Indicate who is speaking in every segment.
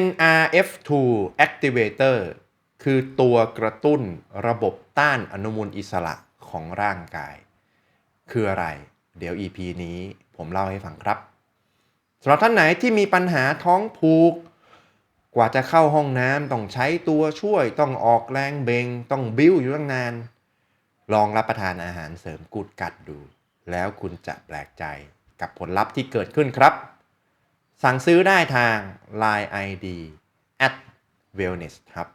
Speaker 1: NRF2 activator คือตัวกระตุ้นระบบต้านอนุมูลอิสระของร่างกาย คืออะไร เดี๋ยว EP นี้ผมเล่าให้ฟังครับสำหรับท่านไหนที่มีปัญหาท้องผูก กว่าจะเข้าห้องน้ำต้องใช้ตัวช่วยต้องออกแรงเบง ต้องบิ้วอยู่ตั้งนาน ลองรับประทานอาหารเสริมกูดกัดดู แล้วคุณจะแปลกใจกับผลลัพธ์ที่เกิดขึ้นครับ สั่งซื้อได้ทาง Line ID at wellness ครับ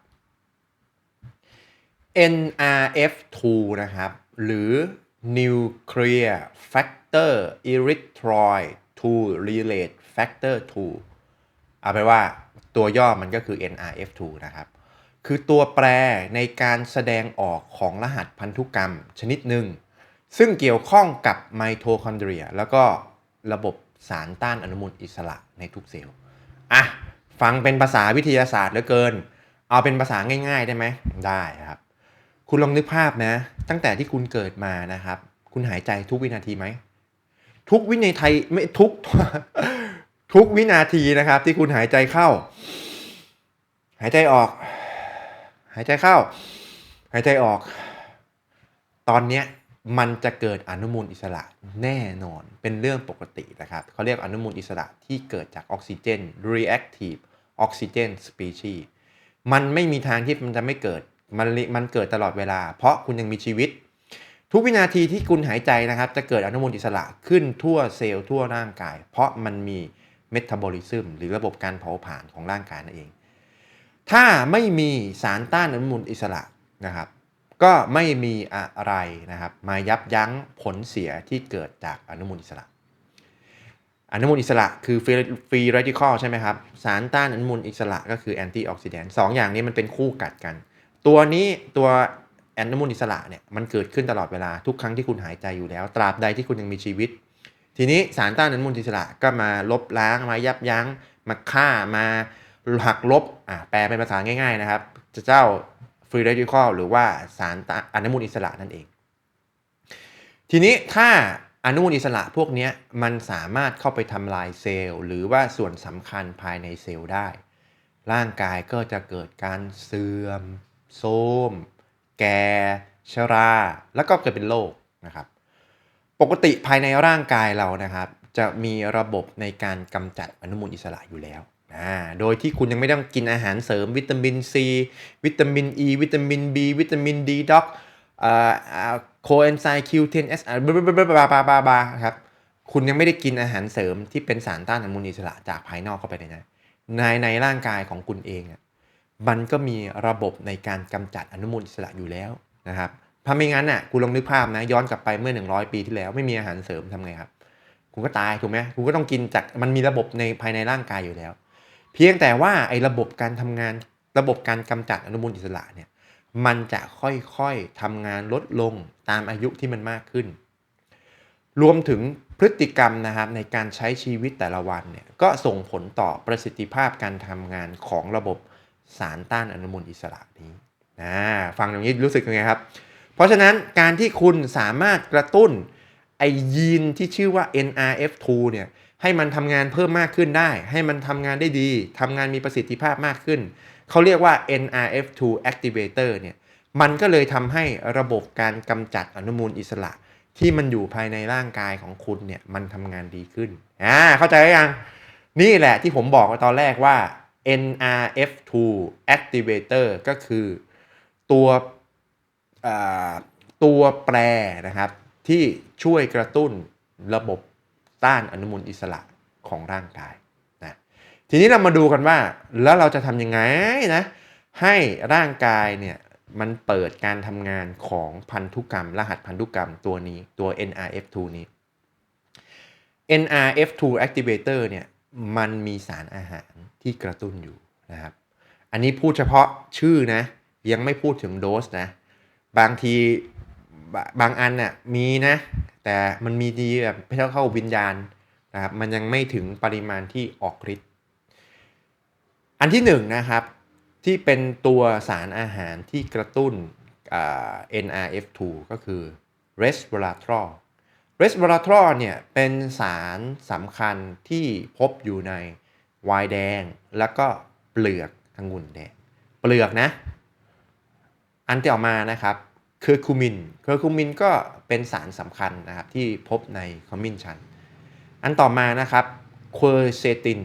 Speaker 1: NRF2 นะครับ หรือ Nuclear Factor Erythroid 2 Relate Factor 2 เอาไปนว่าตัวย่อมันก็คือ NRF2 นะครับ คือตัวแปรในการแสดงออกของรหัสพันธุกรรมชนิดหนึ่ง ซึ่งเกี่ยวข้องกับไมโทคอนเดรีย แล้วก็ระบบ สารต้านอนุมูลอิสระในทุกเซลล์อะฟังเป็นภาษาวิทยาศาสตร์เหลือเกิน เอาเป็นภาษาง่าย ๆ ได้ไหมได้ครับ คุณลองนึกภาพนะ ตั้งแต่ที่คุณเกิดมานะครับ คุณหายใจทุกวินาทีไหมทุกวินาทีไม่ทุกทุกวินาทีนะครับ ที่คุณหายใจเข้า หายใจออก หายใจเข้า หายใจออก ตอนเนี้ย มันจะเกิดอนุมูลอิสระแน่นอนเป็นเรื่องปกตินะครับเขาเรียกอนุมูลอิสระที่เกิดจากออกซิเจน reactive oxygen species มันไม่มีทางที่มันจะไม่เกิดมันมันเกิดตลอดเวลา เพราะคุณยังมีชีวิต ทุกวินาทีที่คุณหายใจนะครับ จะเกิดอนุมูลอิสระขึ้นทั่วเซลล์ทั่วร่างกาย เพราะมันมีเมตาบอลิซึมหรือระบบการเผาผลาญของร่างกายนั่นเอง ถ้าไม่มีสารต้านอนุมูลอิสระนะครับ ก็ไม่มีอะไรนะครับมายับยั้งผลเสียที่เกิดจากอนุมูลอิสระ อนุมูลอิสระคือฟรีเรดิคอลใช่ไหมครับ สารต้านอนุมูลอิสระก็คือแอนตี้ออกซิแดนต์สองอย่างนี้มันเป็นคู่กัดกัน ตัวนี้ตัวอนุมูลอิสระเนี่ยมันเกิดขึ้นตลอดเวลาทุกครั้งที่คุณหายใจอยู่แล้ว ตราบใดที่คุณยังมีชีวิต ทีนี้สารต้านอนุมูลอิสระก็มาลบล้างมายับยั้ง มาฆ่ามาหักลบอ่าแปลเป็นภาษาง่าย ๆนะครับ เจ้า ฟรีเรดิคอลหรือว่าสารอนุมูลอิสระนั่นเอง ทีนี้ถ้าอนุมูลอิสระพวกนี้มันสามารถเข้าไปทำลายเซลล์ หรือว่าส่วนสำคัญภายในเซลล์ได้ ร่างกายก็จะเกิดการเสื่อมโทรมแก่ชรา แล้วก็เกิดเป็นโรคนะครับ ปกติภายในร่างกายเรานะครับ จะมีระบบในการกำจัดอนุมูลอิสระอยู่แล้ว โดยที่คุณยังไม่ต้องกินอาหารเสริมวิตามินซีวิตามินอ e, ีวิตามิน B วิตามินดีด็อกอ่าโคเอนไซม์ Q10S บลาบลาบลาบลาบลาบลาครับคุณยังไม่ได้กินอาหารเสริมที่เป็นสารต้านอนุมูลอิสระจากภายนอกเข้าไปเลยนะในในร่างกายของคุณเองอะมันก็มีระบบในการกำจัดอนุมูลอิสระอยู่แล้วนะครับถ้าไม่งั้นอะคุณลองนึกภาพนะย้อนกลับไปเมื่อ 100 ปีที่แล้วไม่มีอาหารเสริมทำไงครับ คุณก็ตายถูกไหมคุณก็ต้องกินจากมันมีระบบในภายในร่างกายอยู่แล้ว เพียงแต่ว่าไอ้ระบบการทำงานระบบการกำจัดอนุมูลอิสระเนี่ยมันจะค่อยๆทำงานลดลงตามอายุที่มันมากขึ้น รวมถึงพฤติกรรมนะครับในการใช้ชีวิตแต่ละวันเนี่ยก็ส่งผลต่อประสิทธิภาพการทำงานของระบบสารต้านอนุมูลอิสระนี้นะฟังอย่างนี้รู้สึกยังไงครับ เพราะฉะนั้นการที่คุณสามารถกระตุ้นไอยีนที่ชื่อว่า NRF2 เนี่ย ให้มันทำงานเพิ่มมากขึ้นได้ ให้มันทำงานได้ดีทำงานมีประสิทธิภาพมากขึ้น เขาเรียกว่า NRF2 activator เนี่ยมันก็เลยทำให้ระบบการกำจัดอนุมูลอิสระ ที่มันอยู่ภายในร่างกายของคุณเนี่ยมันทำงานดีขึ้นอ่าเข้าใจหรือยังนี่แหละที่ผมบอกไว้ตอนแรกว่า NRF2 activator ก็คือตัวตัวแปรนะครับ ที่ช่วยกระตุ้นระบบ ต้านอนุมูลอิสระของร่างกายนะทีนี้เรามาดูกันว่าแล้วเราจะทำยังไงนะให้ร่างกายเนี่ยมันเปิดการทำงานของพันธุกรรม รหัสพันธุกรรมตัวนี้ตัว NRF2 นี้ NRF2 activator เนี่ยมันมีสารอาหารที่กระตุ้นอยู่นะครับ อันนี้พูดเฉพาะชื่อนะ ยังไม่พูดถึงโดสนะ บางที บางอันน่ะมีนะ แต่มันมีดีแบบเท่าเข้าวิญญาณนะครับมันยังไม่ถึงปริมาณที่ออกฤทธิ์อันที่หนึ่งนะครับที่เป็นตัวสารอาหารที่กระตุ้น NRF2 ก็คือ resveratrol resveratrol เนี่ยเป็นสารสำคัญที่พบอยู่ในวน์แดง แล้วก็เปลือกองุ่นแดงเปลือกนะ อันที่ออกมานะครับ เคอร์คูมิน เคอร์คูมินก็เป็นสารสำคัญนะครับที่พบในขมิ้นชัน อันต่อมานะครับควอร์เซติน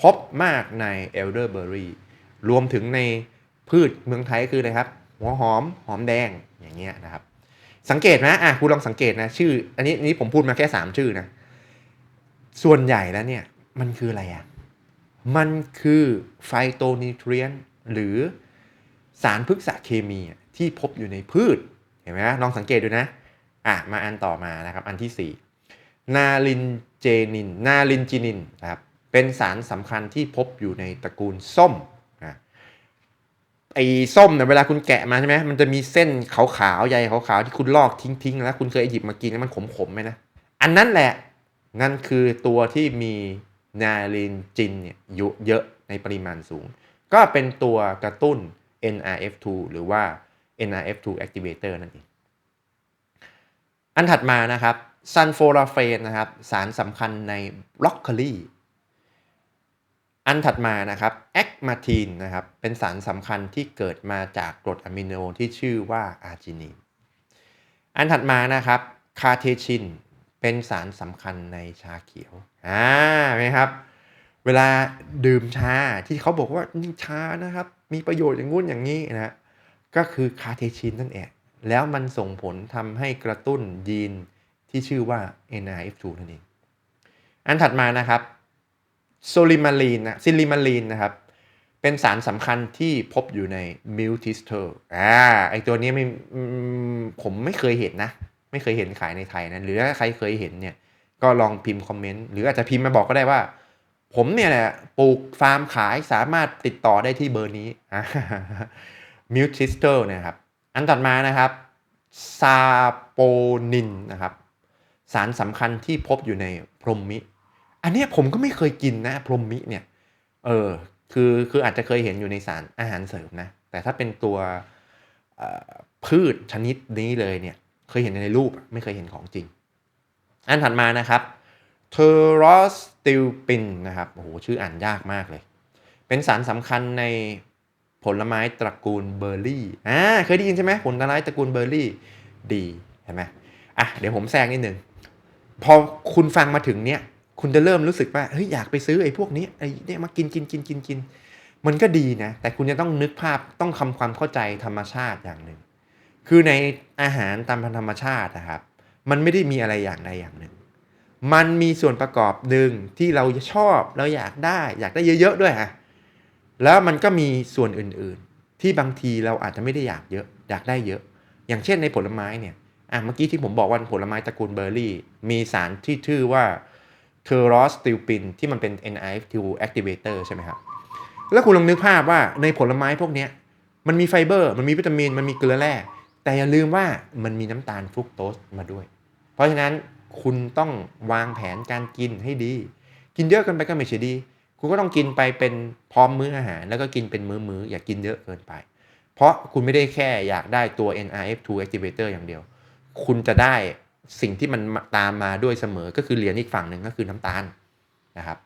Speaker 1: พบมากในเอลเดอร์เบอรี่รวมถึงในพืชเมืองไทยคืออะไรครับ หัวหอมหอมแดงอย่างเงี้ยนะครับ สังเกตนะอะคุณลองสังเกตนะชื่อ อันนี้อันนี้ผมพูดมาแค่ 3 ชื่อนะส่วนใหญ่แล้วเนี่ยมันคืออะไรอะมันคือไฟโตนิทรียนหรือสารพฤกษเคมีที่พบอยู่ในพืช เห็นไหมลองสังเกตดูนะ อะ มาอันต่อมานะครับ อันที่ 4 นาลินเจนิน นาลินจินินนะครับ เป็นสารสำคัญที่พบอยู่ในตระกูลส้มไอ้ส้มเนี่ยเวลาคุณแกะมาใช่ไหมมันจะมีเส้นขาวๆใยขาวๆที่คุณลอกทิ้งๆ แล้วคุณเคยหยิบมากินแล้วมันขมๆไหมนะ อันนั้นแหละ นั่นคือตัวที่มีนาลินจินเนี่ยเยอะในปริมาณสูง ก็เป็นตัวกระตุ้น NRF2 หรือว่า NRF2 activator นั่นเอง อันถัดมานะครับซันโฟราเฟนนะครับสารสำคัญในบรอกโคลีอันถัดมานะครับแอคมาทีนนะครับเป็นสารสำคัญที่เกิดมาจากกรดอะมิโนที่ชื่อว่าอาร์จินีนอันถัดมานะครับคาเทชินเป็นสารสำคัญในชาเขียวอ่าไหมครับ เวลาดื่มชาที่เขาบอกว่าชานะครับ มีประโยชน์อย่างงู้นอย่างนี้นะ ก็คือคาเทชินนั่นเองแล้วมันส่งผลทำให้กระตุ้นยีนที่ชื่อว่า NRF2 นั่นเอง อันถัดมานะครับโซลิมาลีนนะซิลิมาลีนนะครับ เป็นสารสำคัญที่พบอยู่ในมิลทิสเตอร์อ่าไอตัวนี้ไม่ผมไม่เคยเห็นนะ ไม่เคยเห็นขายในไทยนะ หรือถ้าใครเคยเห็นเนี่ย ก็ลองพิมพ์คอมเมนต์ หรืออาจจะพิมพ์มาบอกก็ได้ว่า ผมเนี่ยแหละปลูกฟาร์มขายสามารถติดต่อได้ที่เบอร์นี้ มิลทิสเตอร์นะครับ อันต่อมานะครับซาโปนินนะครับ สารสำคัญที่พบอยู่ในพรหมมิ อันนี้ผมก็ไม่เคยกินนะพรหมมิเนี่ย เออ คือคืออาจจะเคยเห็นอยู่ในสารอาหารเสริมนะ แต่ถ้าเป็นตัวออพืชชนิดนี้เลยเนี่ย เคยเห็นในรูปไม่เคยเห็นของจริง อันถัดมานะครับเทอรอสติลปินนะครับ โอ้โห ชื่ออ่านยากมากเลย เป็นสารสำคัญใน ผลไม้ตระกูลเบอร์รี่อ่าเคยได้ยินใช่ไหมผลไม้ตระกูลเบอร์รี่ดีเห็นไหมอะเดี๋ยวผมแซงนิดนึงพอคุณฟังมาถึงเนี้ยคุณจะเริ่มรู้สึกว่าเฮ้ยอยากไปซื้อไอ้พวกนี้ไอ้เนี่ยมากินกินกินกินกินมันก็ดีนะ แต่คุณจะต้องนึกภาพต้องทำความเข้าใจธรรมชาติอย่างหนึ่ง คือในอาหารตามธรรมชาตินะครับ มันไม่ได้มีอะไรอย่างใดอย่างหนึ่ง มันมีส่วนประกอบหนึ่งที่เราชอบเราอยากได้ อยากได้เยอะๆด้วยฮะ แล้วมันก็มีส่วนอื่นๆ ที่บางทีเราอาจจะไม่ได้อยากเยอะอยากได้เยอะ อย่างเช่นในผลไม้เนี่ยอะเมื่อกี้ที่ผมบอกว่าผลไม้ตระกูลเบอร์รี่ มีสารที่ชื่อว่าเทอรอสติลปินที่มันเป็น NIF2 activator ใช่ไหมครับแล้วคุณลองนึกภาพว่าในผลไม้พวกนี้มันมีไฟเบอร์ มันมีวิตามิน มันมีเกลือแร่ แต่อย่าลืมว่ามันมีน้ำตาลฟรุกโตสมาด้วย เพราะฉะนั้นคุณต้องวางแผนการกินให้ดี กินเยอะกินไปก็ไม่ใช่ดี คุณก็ต้องกินไปเป็นพร้อมมื้ออาหาร แล้วก็กินเป็นมื้อๆอย่ากินเยอะเกินไป เพราะคุณไม่ได้แค่อยากได้ตัว NRF2 activator อย่างเดียว คุณจะได้สิ่งที่มันตามมาด้วยเสมอก็คือเหรียญอีกฝั่งหนึ่งก็คือน้ำตาลนะครับ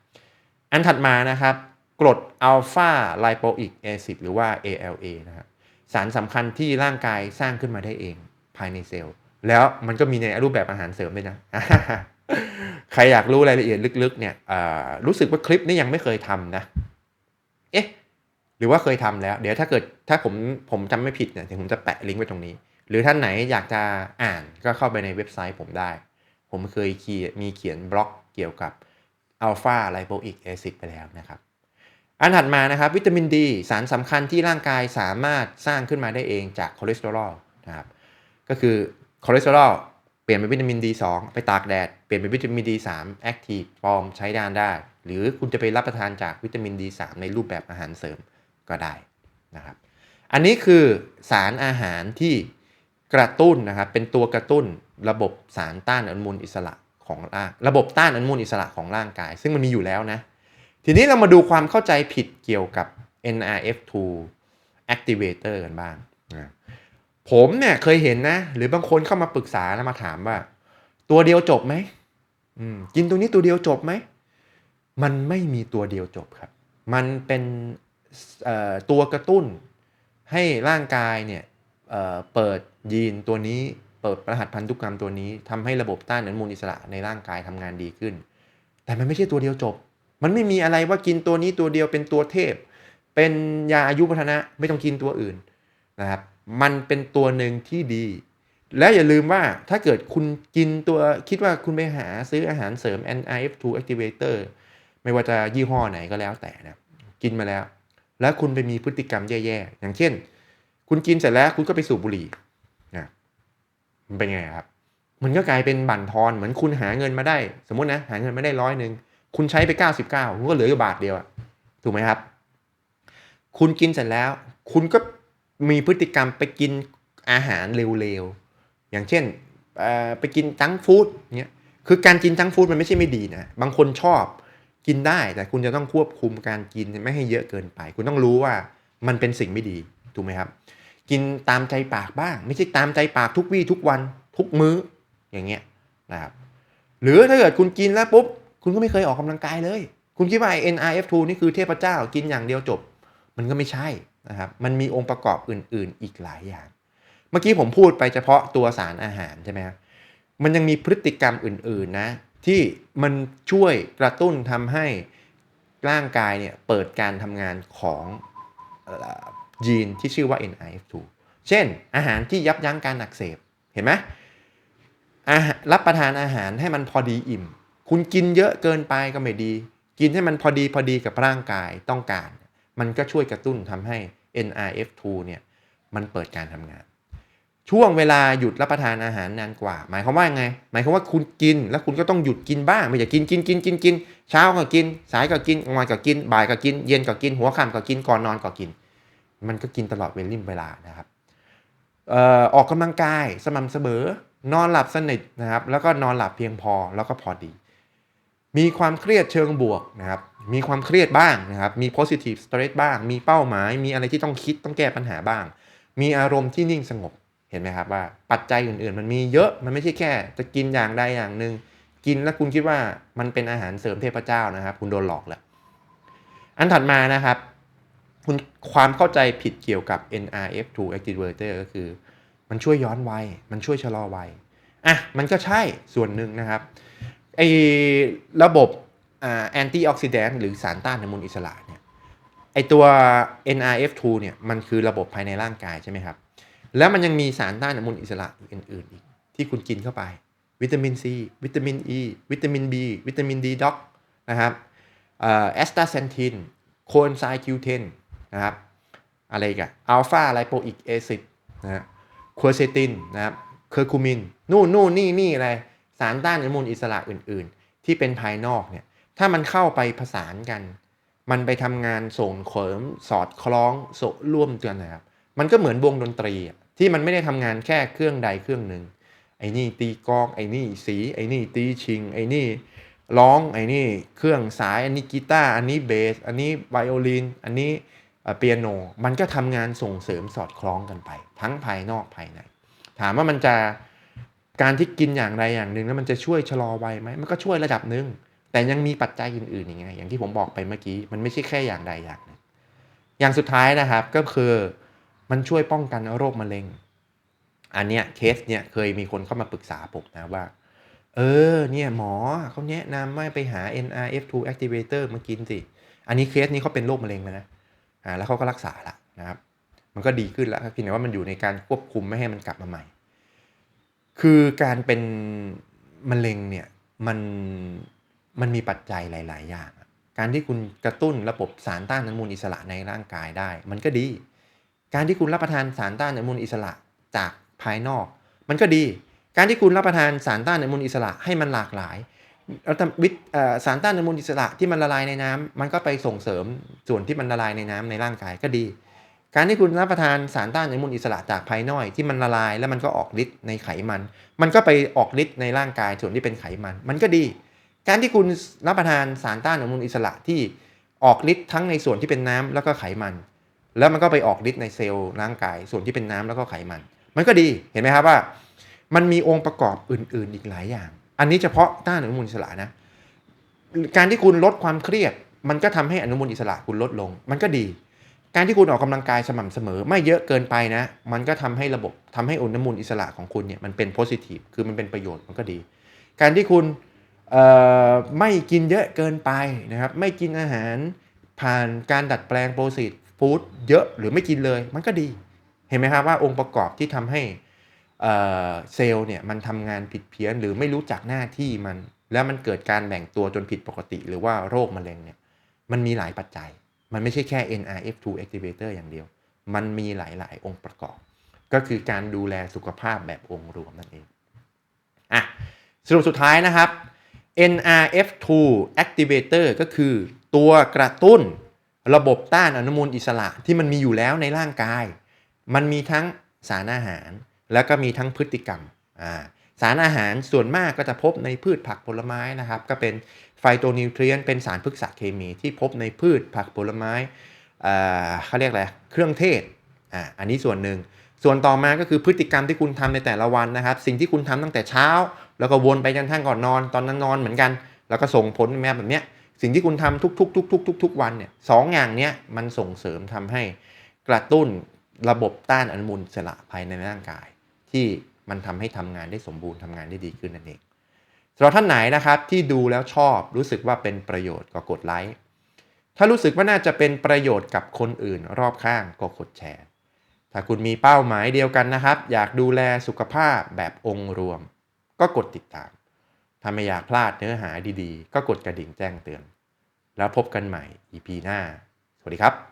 Speaker 1: อันถัดมานะครับกรดอัลฟาไลโปอิกแอซิดหรือว่า ALA นะครับสารสำคัญที่ร่างกายสร้างขึ้นมาได้เองภายในเซลล์ แล้วมันก็มีในรูปแบบอาหารเสริมด้วยนะ ใครอยากรู้รายละเอียดลึกๆเนี่ยรู้สึกว่าคลิปนี้ยังไม่เคยทำนะ เอ๊ะ หรือว่าเคยทำแล้ว เดี๋ยวถ้าเกิดถ้าผมผมจำไม่ผิดเนี่ยเดี๋ยวผมจะแปะลิงก์ไว้ตรงนี้ หรือท่านไหนอยากจะอ่านก็เข้าไปในเว็บไซต์ผมได้ ผมเคยเขียนมีเขียนบล็อกเกี่ยวกับอัลฟาไลโปอิกแอซิดไปแล้วนะครับอันถัดมานะครับวิตามินดีสารสำคัญที่ร่างกายสามารถสร้างขึ้นมาได้เองจากคอเลสเตอรอลนะครับก็คือ คอเลสเตอรอลเปลี่ยนเป็นวิตามิน D2 ไปตากแดด เปลี่ยนเป็นวิตามิน D3 แอคทีฟฟอร์มใช้ดานได้ หรือคุณจะไปรับประทานจากวิตามิน D3 ในรูปแบบอาหารเสริมก็ได้นะครับ อันนี้คือสารอาหารที่กระตุ้นนะครับเป็นตัวกระตุ้นระบบสารต้านอนุมูลอิสระของร่างระบบต้านอนุมูลอิสระของร่างกาย ซึ่งมันมีอยู่แล้วนะ ทีนี้เรามาดูความเข้าใจผิดเกี่ยวกับ NRF2 activator กันบ้าง ผมเนี่ยเคยเห็นนะ หรือบางคนเข้ามาปรึกษาแล้วมาถามว่า ตัวเดียวจบไหมมกินตัวนี้ตัวเดียวจบไหม มันไม่มีตัวเดียวจบครับ มันเป็นตัวกระตุ้นให้ร่างกายเนี่ยเเปิดยีนตัวนี้ เปิดรหัสพันธุกรรมตัวนี้ทำให้ระบบต้านอนุมูลอิสระในร่างกายทำงานดีขึ้น แต่มันไม่ใช่ตัวเดียวจบ มันไม่มีอะไรว่ากินตัวนี้ตัวเดียวเป็นตัวเทพ เป็นยาอายุวัฒนะไม่ต้องกินตัวอื่นนะครับ มันเป็นตัวหนึ่งที่ดี และอย่าลืมว่าถ้าเกิดคุณกินตัวคิดว่าคุณไปหาซื้ออาหารเสริม NIF2 activator ไม่ว่าจะยี่ห้อไหนก็แล้วแต่นะกินมาแล้ว แล้วคุณไปมีพฤติกรรมแย่ๆ อย่างเช่น คุณกินเสร็จแล้วคุณก็ไปสูบบุหรี่นะมันเป็นไงครับ มันก็กลายเป็นบั่นทอนเหมือนคุณหาเงินมาได้ สมมตินะหาเงินมาได้ร้อยหนึ่งคุณใช้ไป 99คุณก็เหลืออยู่บาทเดียวถูกไหมครับ คุณกินเสร็จแล้ว คุณก็ มีพฤติกรรมไปกินอาหารเร็วๆ อย่างเช่นไปกินจังฟู้ดเนี้ยคือการกินจังฟู้ดมันไม่ใช่ไม่ดีนะ บางคนชอบกินได้แต่คุณจะต้องควบคุมการกินไม่ให้เยอะเกินไป คุณต้องรู้ว่ามันเป็นสิ่งไม่ดีถูกไหมครับ กินตามใจปากบ้าง ไม่ใช่ตามใจปากทุกวี่ทุกวันทุกมื้ออย่างเงี้ยนะครับหรือถ้าเกิดคุณกินแล้วปุ๊บคุณก็ไม่เคยออกกำลังกายเลย คุณคิดว่า NRF2 นี่คือเทพเจ้ากินอย่างเดียวจบ มันก็ไม่ใช่ นะครับมันมีองค์ประกอบอื่น ๆ อีกหลายอย่าง เมื่อกี้ผมพูดไปเฉพาะตัวสารอาหารใช่ไหมครับมันยังมีพฤติกรรมอื่น ๆ นะ ที่มันช่วยกระตุ้นทำให้ร่างกายเนี่ยเปิดการทำงานของยีนที่ชื่อว่า NRF2 เช่น อาหารที่ยับยั้งการอักเสบเห็นไหมรรับประทานอาหารให้มันพอดีอิ่ม คุณกินเยอะเกินไปก็ไม่ดี กินให้มันพอดีพอดีกับร่างกายต้องการ มันก็ช่วยกระตุ้นทำให้ NRF2 เนี่ยมันเปิดการทำงาน ช่วงเวลาหยุดรับประทานอาหารนานกว่า หมายความว่าไง หมายความว่าคุณกิน แล้วคุณก็ต้องหยุดกินบ้างไม่ใช่กินกินกินกินกินเช้าก็กิน สายก็กินกลางวันก็กิน บ่ายก็กิน เย็นก็กิน หัวค่ำก็กินก่อนนอนก็กิน มันก็กินตลอดเวลิมเวลานะครับออออกกำลังกายสม่ำเสมอนอนหลับสนิทนะครับแล้วก็นอนหลับเพียงพอแล้วก็พอดี มีความเครียดเชิงบวกนะครับ มีความเครียดบ้างนะครับ มี positive stress บ้าง มีเป้าหมาย มีอะไรที่ต้องคิดต้องแก้ปัญหาบ้าง มีอารมณ์ที่นิ่งสงบ เห็นไหมครับว่าปัจจัยอื่นๆ มันมีเยอะ มันไม่ใช่แค่ จะกินอย่างใดอย่างหนึ่ง กินแล้วคุณคิดว่ามันเป็นอาหารเสริมเทพเจ้านะครับ คุณโดนหลอกแล้ว อันถัดมานะครับ คุณความเข้าใจผิดเกี่ยวกับ NRF2 activator ก็คือ มันช่วยย้อนวัย มันช่วยชะลอวัย อะ มันก็ใช่ส่วนหนึ่งนะครับ ไอ้ระบบอ่าแอนตี้ออกซิแดนต์หรือสารต้านอนุมูลอิสระเนี่ยไอตัว NRF2 เนี่ยมันคือระบบภายในร่างกายใช่ไหมครับ แล้วมันยังมีสารต้านอนุมูลอิสระอื่นๆอีกที่คุณกินเข้าไป วิตามินซีวิตามินอ e, ีวิตามิน B วิตามินดีด็อกนะครับแอสตาเซนทินโคนไซคิวเทนนะครับอะไรกันอัลฟาไลโปอิกแอซิดนะฮะควอเซตินนะครับเคอร์คูมิน นู่นนู่นนี่นี่อะไร สารต้านอนุมูลอิสระอื่น ๆ ที่เป็นภายนอกเนี่ยถ้ามันเข้าไปผสานกัน มันไปทำงานส่งเสริมสอดคล้องโสร่วมกันนะครับมันก็เหมือนวงดนตรีที่มันไม่ได้ทำงานแค่เครื่องใดเครื่องหนึ่งไอ้นี่ตีกองไอ้นี่สีไอ้นี่ตีชิง ไอ้นี่ร้องไอ้นี่เครื่องสายอันนี้กีตาร์อันนี้เบส อันนี้ไวโอลินอันนี้เปียโนมันก็ทำงานส่งเสริมสอดคล้องกันไป ทั้งภายนอกภายใน ถามว่ามันจะ การที่กินอย่างใดอย่างหนึ่งแล้วมันจะช่วยชะลอวัยไหมมันก็ช่วยระดับหนึ่งแต่ยังมีปัจจัยอื่นๆอย่างไงอย่างที่ผมบอกไปเมื่อกี้ มันไม่ใช่แค่อย่างใดอย่างหนึ่งอย่างสุดท้ายนะครับก็คือมันช่วยป้องกันโรคมะเร็ง อันเนี้ยเคสเนี่ยเคยมีคนเข้ามาปรึกษาผมนะว่า เออเนี่ยหมอเขาแนะนำว่าไปหา NRF2 activator มากินสิ อันนี้เคสนี้เขาเป็นโรคมะเร็งแล้วนะอ่าแล้วเขาก็รักษาละนะครับ มันก็ดีขึ้นแล้วเพียงแต่ว่ามันอยู่ในการควบคุมไม่ให้มันกลับมาใหม่ คือการเป็นมะเร็งเนี่ยมันมันมีปัจจัยหลาย ๆ อย่าง การที่คุณกระตุ้นระบบสารต้านอนุมูลอิสระในร่างกายได้ มันก็ดี การที่คุณรับประทานสารต้านอนุมูลอิสระจากภายนอก มันก็ดี การที่คุณรับประทานสารต้านอนุมูลอิสระให้มันหลากหลายแล้วทำวิตสารต้านอนุมูลอิสระที่มันละลายในน้ำมันก็ไปส่งเสริมส่วนที่มันละลายในน้ำในร่างกายก็ดี การที่คุณรับประทานสารต้านอนุมูลอิสระจากภายนอกที่มันละลายแล้วมันก็ออกฤทธิ์ในไขมัน มันก็ไปออกฤทธิ์ในร่างกายส่วนที่เป็นไขมัน มันก็ดี การที่คุณรับประทานสารต้านอนุมูลอิสระที่ออกฤทธิ์ทั้งในส่วนที่เป็นน้ำแล้วก็ไขมัน แล้วมันก็ไปออกฤทธิ์ในเซลล์ร่างกายส่วนที่เป็นน้ำแล้วก็ไขมัน มันก็ดีเห็นไหมครับว่า มันมีองค์ประกอบอื่น ๆ อีกหลายอย่าง อันนี้เฉพาะต้านอนุมูลอิสระนะการที่คุณลดความเครียด มันก็ทำให้อนุมูลอิสระคุณลดลง มันก็ดี การที่คุณออกกำลังกายสม่ำเสมอ ไม่เยอะเกินไปนะ มันก็ทำให้ระบบทำให้อนุมูลอิสระของคุณเนี่ยมันเป็นโพซิทีฟคือมันเป็นประโยชน์มันก็ดี การที่คุณไม่กินเยอะเกินไปนะครับ ไม่กินอาหารผ่านการดัดแปลงโปรซีดฟู้ดเยอะหรือไม่กินเลยมันก็ดี เห็นไหมครับว่าองค์ประกอบที่ทำให้เอ่อเซลล์เนี่ยมันทำงานผิดเพี้ยนหรือไม่รู้จักหน้าที่มัน แล้วมันเกิดการแบ่งตัวจนผิดปกติ หรือว่าโรคมะเร็งเนี่ยมันมีหลายปัจจัย มันไม่ใช่แค่ NRF2 activator อย่างเดียว มันมีหลาย ๆ องค์ประกอบ ก็คือการดูแลสุขภาพแบบองค์รวมนั่นเองอะสรุปสุดท้ายนะครับ NRF2 activator ก็คือตัวกระตุ้นระบบต้านอนุมูลอิสระที่มันมีอยู่แล้วในร่างกาย มันมีทั้งสารอาหาร แล้วก็มีทั้งพฤติกรรมอ่าสารอาหารส่วนมากก็จะพบในพืชผักผลไม้นะครับ ก็เป็น ไฟโตนิวเทรียนเป็นสารพฤกษเคมีที่พบในพืชผักผลไม้เขาเรียกอะไรเครื่องเทศอ่าอันนี้ส่วนหนึ่ง ส่วนต่อมาก็คือพฤติกรรมที่คุณทำในแต่ละวันนะครับ สิ่งที่คุณทำตั้งแต่เช้า แล้วก็วนไปจนกระทั่งก่อนนอน ตอนนั้นนอนเหมือนกัน แล้วก็ส่งผลแม่แบบเนี้ยสิ่งที่คุณทำทุกๆทุกๆทุกๆวันเนี่ยสองอย่างเนี้ยมันส่งเสริมทำให้กระตุ้นระบบต้านอนุมูลอิสระภายในร่างกาย ที่มันทำให้ทำงานได้สมบูรณ์ทำงานได้ดีขึ้นนั่นเอง สำหรับท่านไหนนะครับที่ดูแล้วชอบรู้สึกว่าเป็นประโยชน์ก็กดไลค์ถ้ารู้สึกว่าน่าจะเป็นประโยชน์กับคนอื่นรอบข้างก็กดแชร์ ถ้าคุณมีเป้าหมายเดียวกันนะครับ อยากดูแลสุขภาพแบบองค์รวม ก็กดติดตาม ถ้าไม่อยากพลาดเนื้อหาดีๆ ก็กดกระดิ่งแจ้งเตือน แล้วพบกันใหม่ EP หน้า สวัสดีครับ